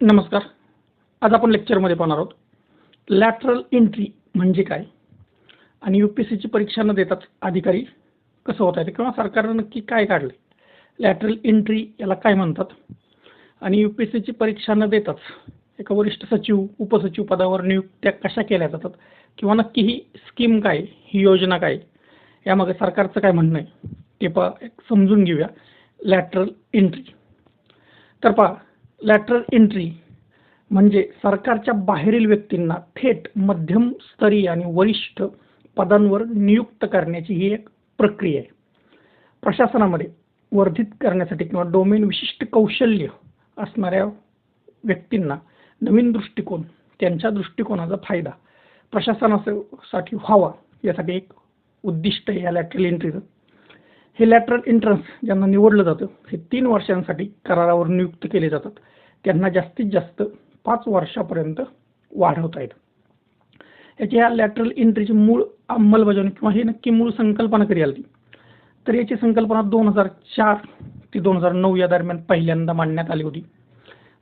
नमस्कार. आज आपण लेक्चरमध्ये पाहणार आहोत. लॅटरल एंट्री म्हणजे काय? आणि यू पी एस सीची परीक्षा न देताच अधिकारी कसं होता येते किंवा सरकारनं नक्की काय काढलं लॅटरल एंट्री याला काय म्हणतात? आणि यू पी एस सीची परीक्षा न देताच एका वरिष्ठ सचिव उपसचिव पदावर नियुक्त्या कशा केल्या जातात? किंवा नक्की ही स्कीम काय? ही योजना काय? यामागे सरकारचं काय म्हणणं आहे? ते पा एक समजून घेऊया. लॅटरल एंट्री तर पहा लॅटरल एंट्री म्हणजे सरकारच्या बाहेरील व्यक्तींना थेट मध्यम स्तरीय आणि वरिष्ठ पदांवर नियुक्त करण्याची ही एक प्रक्रिया आहे. प्रशासनामध्ये वर्धित करण्यासाठी किंवा डोमेन विशिष्ट कौशल्य असणाऱ्या व्यक्तींना नवीन दृष्टिकोन त्यांच्या दृष्टिकोनाचा फायदा प्रशासनासाठी व्हावा यासाठी एक उद्दिष्ट या लॅटरल एंट्रीचं हे लॅटरल एंट्रन्स ज्यांना निवडलं जातं हे तीन वर्षांसाठी करारावर नियुक्त केले जातात. त्यांना जास्तीत जास्त पाच वर्षापर्यंत वाढवता येतं. याची ह्या लॅटरल एंट्रीची मूळ अंमलबजावणी किंवा हे नक्की मूळ संकल्पना कधी आली? तर याची संकल्पना दोन हजार चार ते दोन हजार नऊ या दरम्यान पहिल्यांदा मांडण्यात आली होती.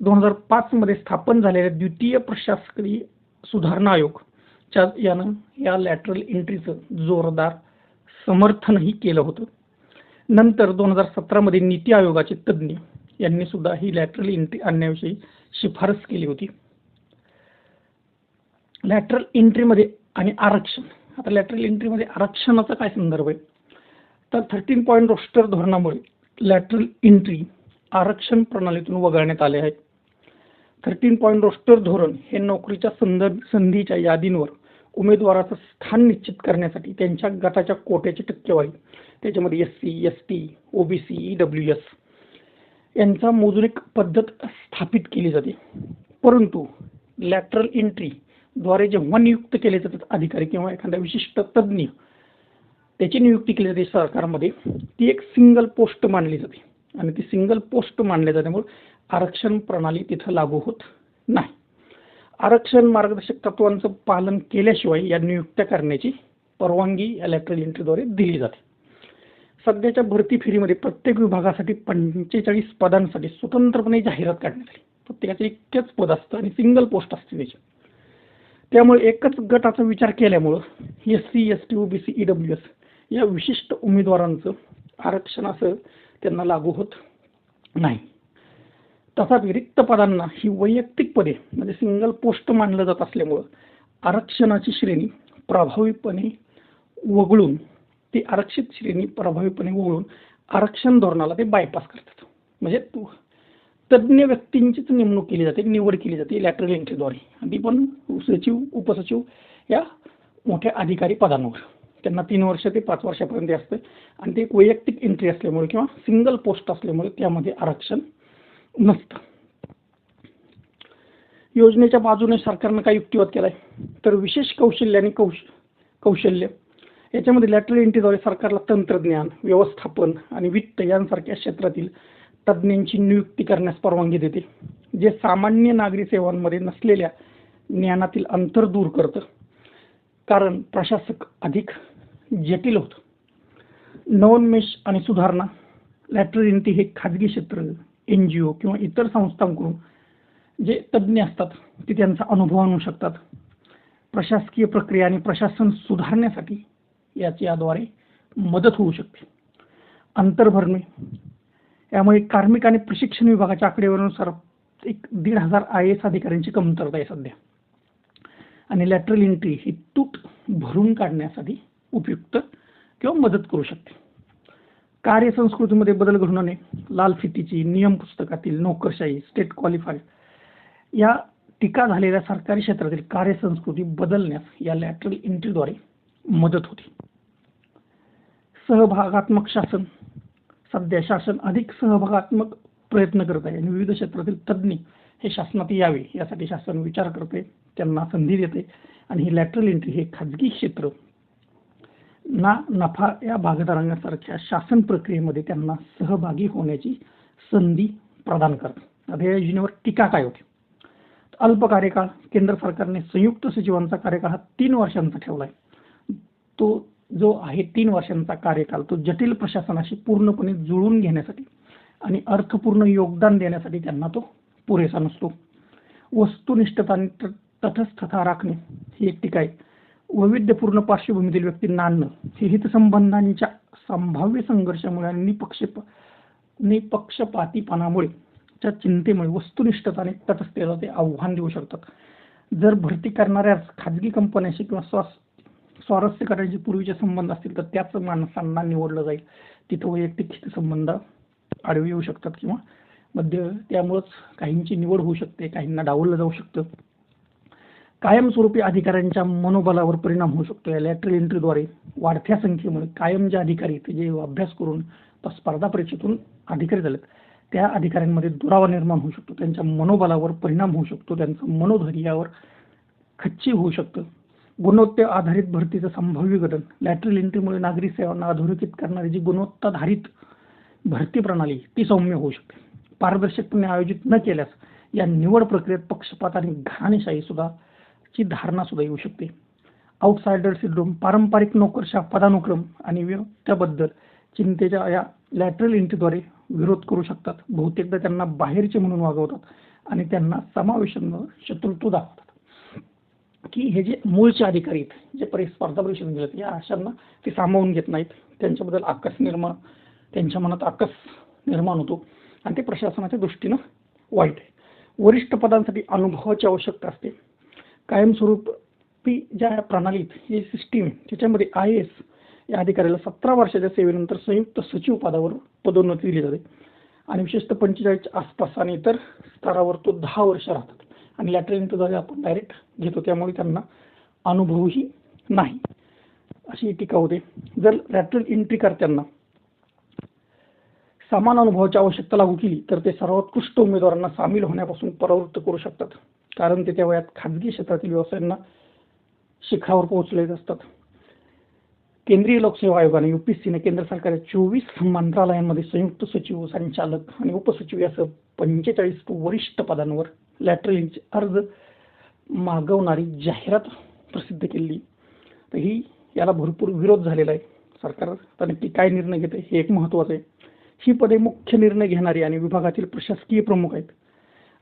दोन हजार पाचमध्ये स्थापन झालेल्या द्वितीय प्रशासकीय सुधारणा आयोगच्या यानं या लॅटरल एंट्रीचं जोरदार समर्थनही केलं होतं. नंतर दोन हजार सतरामध्ये नीती आयोगाचे तज्ज्ञ यांनी सुद्धा ही लॅटरल एंट्री आणण्याविषयी शिफारस केली होती. लॅटरल एंट्रीमध्ये आणि आरक्षण. आता लॅटरल एंट्रीमध्ये आरक्षणाचा काय संदर्भ आहे? तर थर्टीन पॉईंट रोस्टर धोरणामुळे लॅटरल एंट्री आरक्षण प्रणालीतून वगळण्यात आले आहे. थर्टीन पॉईंट रोस्टर धोरण हे नोकरीच्या संदर्भ संधीच्या यादींवर उमेदवाराचं स्थान निश्चित करण्यासाठी त्यांच्या गटाच्या कोट्याची टक्केवारी त्याच्यामध्ये S C S T O B C E W S यांचा मोजून एक पद्धत स्थापित केली जाते. परंतु लॅटरल एंट्रीद्वारे जेव्हा नियुक्त केले जातात अधिकारी किंवा एखादा विशिष्ट तज्ज्ञ त्याची नियुक्ती केली जाते सरकारमध्ये ती एक सिंगल पोस्ट मानली जाते. आणि ती सिंगल पोस्ट मानल्या जाण्यामुळे आरक्षण प्रणाली तिथं लागू होत नाही. आरक्षण मार्गदर्शक तत्वांचं पालन केल्याशिवाय या नियुक्त्या करण्याची परवानगी या लॅटरल एंट्रीद्वारे दिली जाते. सध्याच्या भरती फेरीमध्ये प्रत्येक विभागासाठी पंचेचाळीस पदांसाठी स्वतंत्रपणे जाहिरात काढण्यात आली. प्रत्येकाचं एकच पद असतं आणि सिंगल पोस्ट असते त्याची. त्यामुळे एकच गटाचा विचार केल्यामुळं S C S T O B C E W S या विशिष्ट उमेदवारांचं आरक्षण असं त्यांना लागू होत नाही. तथापि रिक्त पदांना ही वैयक्तिक पदे म्हणजे सिंगल पोस्ट मानलं जात असल्यामुळं आरक्षणाची श्रेणी प्रभावीपणे वगळून ती आरक्षित श्रेणी प्रभावीपणे वळून आरक्षण धोरणाला ते बायपास करतात. म्हणजे तू तज्ज्ञ व्यक्तींचीच नेमणूक केली जाते निवड केली जाते लॅटरल एंट्रीद्वारे आणि पण सचिव उपसचिव या मोठ्या अधिकारी पदांवर. त्यांना तीन वर्ष ते पाच वर्षापर्यंत असते. आणि ते एक वैयक्तिक एंट्री असल्यामुळे किंवा सिंगल पोस्ट असल्यामुळे त्यामध्ये आरक्षण नसतं. योजनेच्या बाजूने सरकारनं काय युक्तिवाद केला आहे तर विशेष कौशल्य आणि कौश कौशल्य याच्यामध्ये लॅटरल एंट्रीद्वारे सरकारला तंत्रज्ञान व्यवस्थापन आणि वित्त यांसारख्या क्षेत्रातील तज्ज्ञांची नियुक्ती करण्यास परवानगी देते. जे सामान्य नागरी सेवांमध्ये नसलेल्या ज्ञानातील अंतर दूर करतं. कारण प्रशासक अधिक जटिल होतं. नवोन्मेष आणि सुधारणा लॅटरल एंट्री हे खाजगी क्षेत्र एन जी ओ किंवा इतर संस्थांकडून जे तज्ज्ञ असतात ते त्यांचा अनुभव आणू शकतात. प्रशासकीय प्रक्रिया आणि प्रशासन सुधारण्यासाठी याची याद्वारे मदत होऊ शकते. अंतर भरणे यामुळे कार्मिक आणि प्रशिक्षण विभागाच्या आकडेवारीनुसार एक दीड हजार आय एस अधिकाऱ्यांची कमतरता आहे सध्या. आणि लॅटरल एंट्री ही तूट भरून काढण्यासाठी उपयुक्त किंवा मदत करू शकते. कार्यसंस्कृतीमध्ये बदल घडून आणणे लाल फितीची नियम पुस्तकातील नोकरशाही स्टेट क्वालिफाय या टीका झालेल्या सरकारी क्षेत्रातील कार्यसंस्कृती बदलण्यास या लॅटरल एंट्रीद्वारे मदत होते. सहभागात्मक शासन. सध्या शासन अधिक सहभागात्मक प्रयत्न करत आहे. आणि विविध क्षेत्रातील तज्ज्ञ हे शासनात यावे यासाठी शासन विचार करते त्यांना संधी देते. आणि ही लॅटरल एंट्री हे खाजगी क्षेत्र ना नफा या भागधारकांसारख्या शासन प्रक्रियेमध्ये त्यांना सहभागी होण्याची संधी प्रदान करते. आता या योजनेवर टीका काय होती? अल्प कार्यकाळ केंद्र सरकारने संयुक्त सचिवांचा कार्यकाळ हा तीन वर्षांचा ठेवला आहे तो जो आहे तीन वर्षांचा कार्यकाल तो जटिल प्रशासनाशी पूर्णपणे जुळून घेण्यासाठी आणि अर्थपूर्ण योगदान देण्यासाठी त्यांना तो पुरेसा नसतो. वस्तुनिष्ठता आणि तटस्थता राखणे ही एक टीका आहे. वैविध्यपूर्ण पार्श्वभूमीतील व्यक्तींना आणणं हे हितसंबंधांच्या संभाव्य संघर्षामुळे आणि निपक्षेप निपक्षपातीपणामुळे च्या चिंतेमुळे वस्तुनिष्ठता आणि तटस्थतेला ते आव्हान देऊ शकतात. जर भरती करणाऱ्या खाजगी कंपन्यांशी किंवा स्वा स्वारस्य करायचे पूर्वीचे संबंध असतील तर त्याच माणसांना निवडलं जाईल. तिथं वैयक्तिक संबंध आडवे येऊ शकतात किंवा मध्य त्यामुळंच काहींची निवड होऊ शकते काहींना डावललं जाऊ शकतं. कायमस्वरूपी अधिकाऱ्यांच्या मनोबलावर परिणाम होऊ शकतो. या लॅटरल एंट्रीद्वारे वाढत्या संख्येमुळे कायम जे अधिकारी ते जे अभ्यास करून स्पर्धा परीक्षेतून अधिकारी झालेत त्या अधिकाऱ्यांमध्ये दुरावा निर्माण होऊ शकतो. त्यांच्या मनोबलावर परिणाम होऊ शकतो. त्यांचं मनोधैर्यावर खच्ची होऊ शकतं. गुणवत्ते आधारित भरतीचं संभाव्य घटन लॅटरल एंट्रीमुळे नागरी सेवांना अधोरेखित करणारी जी गुणवत्ताधारित भरती प्रणाली ती सौम्य होऊ शकते. पारदर्शकपणे आयोजित न केल्यास या निवड प्रक्रियेत पक्षपात आणि घाणेशाही सुद्धा ची धारणा सुद्धा येऊ शकते. आउटसायडर सिंड्रोम पारंपरिक नोकरशा पदानुक्रम आणि व्यक्त्याबद्दल चिंतेच्या या लॅटरल एंट्रीद्वारे विरोध करू शकतात. बहुतेकदा त्यांना बाहेरचे म्हणून वागवतात आणि त्यांना समावेशन शत्रुत्व दाखवतात. की हे जे मूळचे अधिकारी आहेत जे परी स्पर्धा परीक्षेत गेलेत या अशांना ते सामावून घेत नाहीत. त्यांच्याबद्दल आकस निर्माण त्यांच्या मनात आकस निर्माण होतो. आणि ते प्रशासनाच्या दृष्टीनं वाईट आहे. वरिष्ठ पदांसाठी अनुभवाची आवश्यकता असते. कायमस्वरूपी ज्या प्रणालीत ही सिस्टीम त्याच्यामध्ये आय एस या अधिकाऱ्याला सतरा वर्षाच्या सेवेनंतर संयुक्त सचिव पदावर पदोन्नती दिली जाते. आणि विशेषतः पंचेचाळीसच्या आसपास आणि इतर स्तरावर तो दहा वर्ष राहतात. आणि लॅटरल एंट्रीद्वारे आपण डायरेक्ट घेतो. त्यामुळे त्यांना अनुभवही नाही. अशी टीका होते. जर लॅटरल एंट्री करत्यांना समान अनुभवाची आवश्यकता लागू केली तर ते सर्वोत्कृष्ट उमेदवारांना सामील होण्यापासून परावृत्त करू शकतात. कारण ते त्या वयात खाजगी क्षेत्रातील व्यवसायांना शिखरावर पोहोचलेले असतात. केंद्रीय लोकसेवा आयोगाने युपीएससीने केंद्र सरकारच्या चोवीस मंत्रालयांमध्ये संयुक्त सचिव संचालक आणि उपसचिव यासह पंचेचाळीस वरिष्ठ पदांवर लॅटरलचे अर्ज मागवणारी जाहिरात प्रसिद्ध केली. तर ही याला भरपूर विरोध झालेला आहे. सरकार आता नक्की काय निर्णय घेते हे एक महत्त्वाचं आहे. ही पदे मुख्य निर्णय घेणारी आणि विभागातील प्रशासकीय प्रमुख आहेत.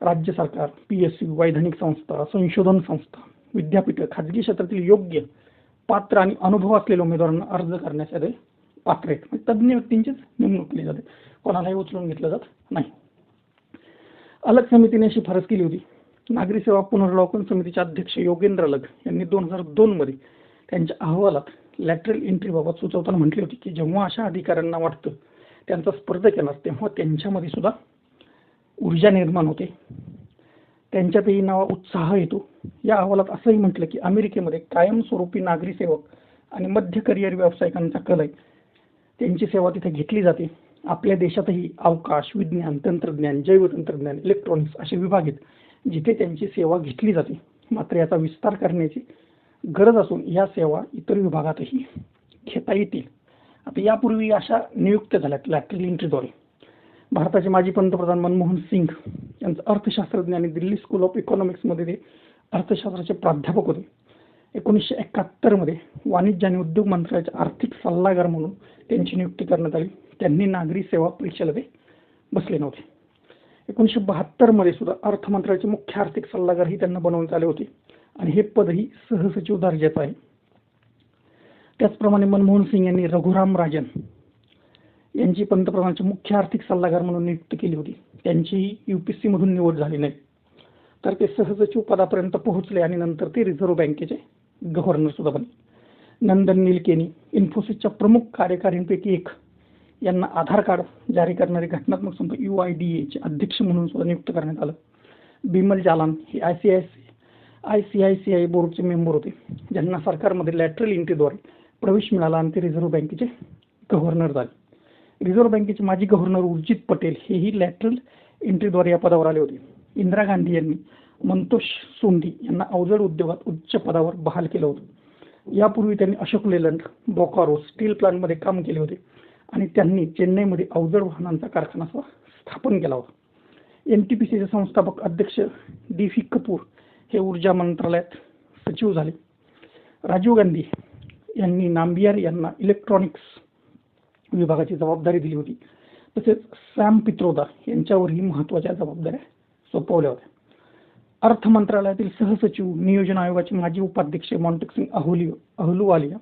राज्य सरकार पी एस सी वैधानिक संस्था संशोधन संस्था विद्यापीठं खाजगी क्षेत्रातील योग्य पात्र आणि अनुभव असलेल्या उमेदवारांना अर्ज करण्यासाठी पात्र आहेत. तज्ज्ञ व्यक्तींचीच नेमणूक केली जाते. कोणालाही उचलून घेतलं जात नाही. अलग समितीने शिफारस केली होती. नागरी सेवा पुनर्वलोकन समितीचे अध्यक्ष योगेंद्र अलग यांनी दोन हजार दोनमध्ये त्यांच्या अहवालात लॅटरल एंट्रीबाबत सुचवताना म्हटली होती की जेव्हा अशा अधिकाऱ्यांना वाटतं त्यांचा स्पर्धक येणार तेव्हा त्यांच्यामध्ये सुद्धा ऊर्जा निर्माण होते. त्यांच्यातही नावा उत्साह येतो. या अहवालात असंही म्हटलं की अमेरिकेमध्ये कायमस्वरूपी नागरी सेवक आणि मध्य करिअर व्यावसायिकांचा कल आहे. त्यांची सेवा तिथे घेतली जाते. आपल्या देशातही अवकाश विज्ञान तंत्रज्ञान जैवतंत्रज्ञान इलेक्ट्रॉनिक्स असे विभाग आहेत जिथे त्यांची सेवा घेतली जाते. मात्र याचा विस्तार करण्याची गरज असून या सेवा इतर विभागातही घेता येतील. आता यापूर्वी अशा नियुक्त झाल्यात लॅटरल एंट्रीद्वारे भारताचे माजी पंतप्रधान मनमोहन सिंग यांचं अर्थशास्त्रज्ञ आणि दिल्ली स्कूल ऑफ इकॉनॉमिक्समध्ये ते अर्थशास्त्राचे प्राध्यापक होते. एकोणीसशे एकाहत्तरमध्ये वाणिज्य आणि उद्योग मंत्रालयाचे आर्थिक सल्लागार म्हणून त्यांची नियुक्ती करण्यात आली. त्यांनी नागरी सेवा परीक्षेला बसले नव्हते. एकोणीसशे बहात्तरमध्ये सुद्धा अर्थ मंत्रालयाचे मुख्य आर्थिक सल्लागारही त्यांना बनवण्यात आले होते. आणि हे पदही सहसचिव दर्जाचं आहे. त्याचप्रमाणे मनमोहन सिंग यांनी रघुराम राजन यांची पंतप्रधानांचे मुख्य आर्थिक सल्लागार म्हणून नियुक्त केली होती. त्यांचीही युपीएससी मधून निवड झाली नाही. तर ते सहसचिव पदापर्यंत पोहोचले आणि नंतर ते रिझर्व्ह बँकेचे गव्हर्नर सुद्धा बनले. नंदन निलकेनी इन्फोसिसच्या प्रमुख कार्यकारींपैकी एक. यांना आधार कार्ड जारी करणारी घटनात्मक संस्था यू आय डी एचे अध्यक्ष म्हणून सुद्धा नियुक्त करण्यात आलं. बिमल जालान हे I C I C I C I C I बोर्डचे मेंबर होते. ज्यांना सरकारमध्ये लॅटरल एंट्रीद्वारे प्रवेश मिळाला आणि ते रिझर्व्ह बँकेचे गव्हर्नर झाले. रिझर्व्ह बँकेचे माजी गव्हर्नर उर्जित पटेल हेही लॅटरल एंट्रीद्वारे या पदावर आले होते. इंदिरा गांधी यांनी मंतोष सोंडी यांना अवजड उद्योगात उच्च पदावर बहाल केलं होतं. यापूर्वी त्यांनी अशोक लेलंड बोकारो स्टील प्लांटमध्ये काम केले होते. आणि त्यांनी चेन्नईमध्ये अवजड वाहनांचा कारखाना स्थापन केला होता. एन टी पी सीचे संस्थापक अध्यक्ष डी फी कपूर हे ऊर्जा मंत्रालयात सचिव झाले. राजीव गांधी यांनी नांबियार यांना इलेक्ट्रॉनिक्स विभागाची जबाबदारी दिली होती. तसेच सॅम पित्रोदा यांच्यावरही महत्त्वाच्या जबाबदाऱ्या सोपवल्या होत्या. अर्थ मंत्रालयातील सहसचिव नियोजन आयोगाचे माजी उपाध्यक्ष मॉन्टेकसिंग अहुली अहलुवालिया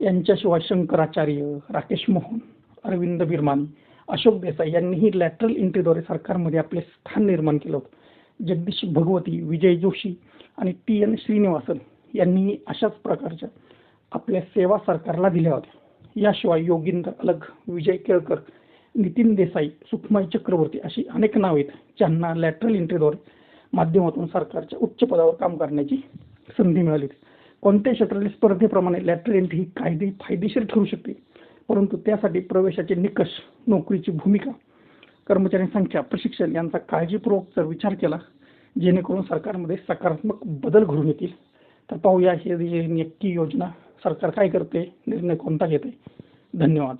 यांच्याशिवाय शंकराचार्य राकेश मोहन अरविंद बिरमानी अशोक देसाई यांनीही लॅटरल एंट्रीद्वारे सरकारमध्ये आपले स्थान निर्माण केलं होतं. जगदीश भगवती विजय जोशी आणि टी एन श्रीनिवासन यांनीही अशाच प्रकारच्या आपल्या सेवा सरकारला दिल्या होत्या. याशिवाय योगिंदर अलग विजय केळकर नितीन देसाई सुखमाई चक्रवर्ती अशी अनेक नावे आहेत ज्यांना लॅटरल एंट्रीद्वारे माध्यमातून सरकारच्या उच्च पदावर काम करण्याची संधी मिळाली होती. कोणत्याही क्षेत्रातील स्पर्धेप्रमाणे लॅटरल एंट्री ही कायदे फायदेशीर ठरू शकते. परंतु त्यासाठी प्रवेशाचे निकष नोकरीची भूमिका कर्मचारी संख्या प्रशिक्षण यांचा काळजीपूर्वक जर विचार केला जेणेकरून सरकारमध्ये सकारात्मक बदल घडून येतील. तर पाहूया हे नक्की योजना सरकार काय करते निर्णय कोणता घेते? धन्यवाद.